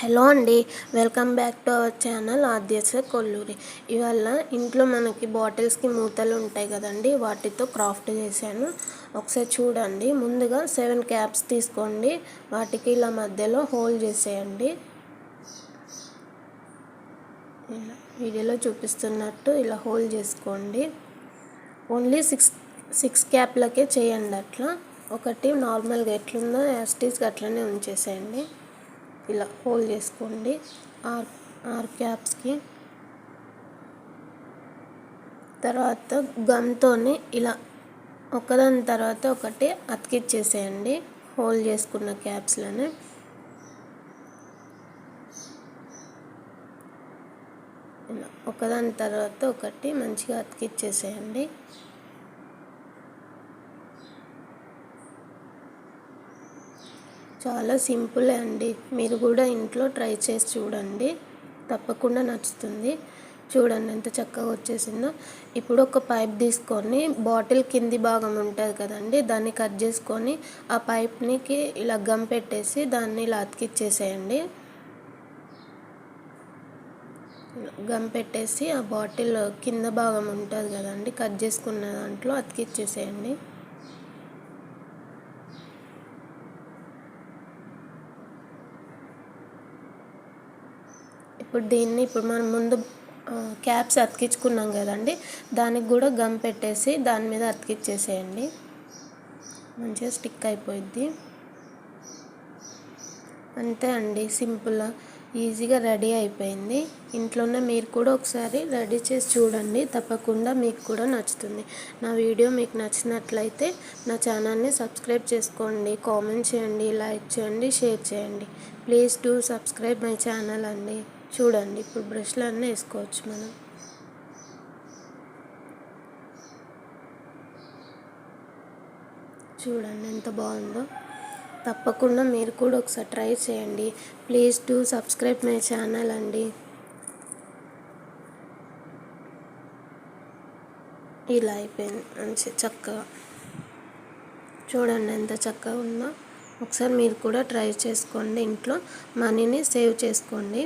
Hello అండి welcome back to our channel Aadyasa Kolluri. ఇవాళ ఇంట్లో మనకి బాటిల్స్కి మూతలు ఉంటాయి కదండి వాటితో క్రాఫ్ట్ చేశాను. ఒకసారి చూడండి ముందుగా సెవెన్ క్యాప్స్ తీసుకోండి వాటికి ఇలా మధ్యలో హోల్ చేసేయండి. వీడియోలో చూపిస్తున్నట్టు ఇలా హోల్ చేసుకోండి. ఓన్లీ సిక్స్ సిక్స్ క్యాప్లకే చేయండి అట్లా. ఒకటి నార్మల్గా ఎట్లుందో యాస్టీస్గా అట్లనే ఉంచేసేయండి. ఇలా హోల్డ్ చేసుకోండి. ఆర్ ఆర్ క్యాప్స్కి. తర్వాత గమ్తోని ఇలా ఒకదాని తర్వాత ఒకటి అతికిచ్చేసేయండి. హోల్డ్ చేసుకున్న క్యాప్స్లోనే. ఇలా ఒకదాని తర్వాత ఒకటి మంచిగా అతికిచ్చేసేయండి. చాలా సింపుల్ అండి. మీరు కూడా ఇంట్లో ట్రై చేసి చూడండి. తప్పకుండా నచ్చుతుంది. చూడండి ఎంత చక్కగా వచ్చేసిందో. ఇప్పుడు ఒక పైప్ తీసుకొని బాటిల్ కింది భాగం ఉంటుంది కదండి దాన్ని కట్ చేసుకొని ఆ పైప్నికి ఇలా గమ్ పెట్టేసి దాన్ని ఇలా అతికిచ్చేసేయండి. గమ్ పెట్టేసి ఆ బాటిల్ కింద భాగం ఉంటుంది కదండి కట్ చేసుకున్న దాంట్లో అతికిచ్చేసేయండి. ఇప్పుడు దీన్ని ఇప్పుడు మనం ముందు క్యాప్స్ అతికించుకున్నాం కదండి. దానికి కూడా గమ్ పెట్టేసి దాని మీద అతికిచ్చేసేయండి మంచిగా స్టిక్ అయిపోయిద్ది. అంతే అండి సింపుల్. ఈజీగా రెడీ అయిపోయింది. ఇంట్లోనే మీరు కూడా ఒకసారి రెడీ చేసి చూడండి. తప్పకుండా మీకు కూడా నచ్చుతుంది. నా వీడియో మీకు నచ్చినట్లయితే నా ఛానల్ని సబ్స్క్రైబ్ చేసుకోండి. కామెంట్ చేయండి లైక్ చేయండి షేర్ చేయండి. Please do subscribe my channel అండి. చూడండి ఇప్పుడు బ్రష్లు అన్నీ వేసుకోవచ్చు మనం. చూడండి ఎంత బాగుందో. తప్పకుండా మీరు కూడా ఒకసారి ట్రై చేయండి. Please do subscribe my channel అండి. ఇలా అయిపోయింది. మంచి చక్కగా. చూడండి ఎంత చక్కగా ఉందో. ఒకసారి మీరు కూడా ట్రై చేసుకోండి. ఇంట్లో మనీని సేవ్ చేసుకోండి.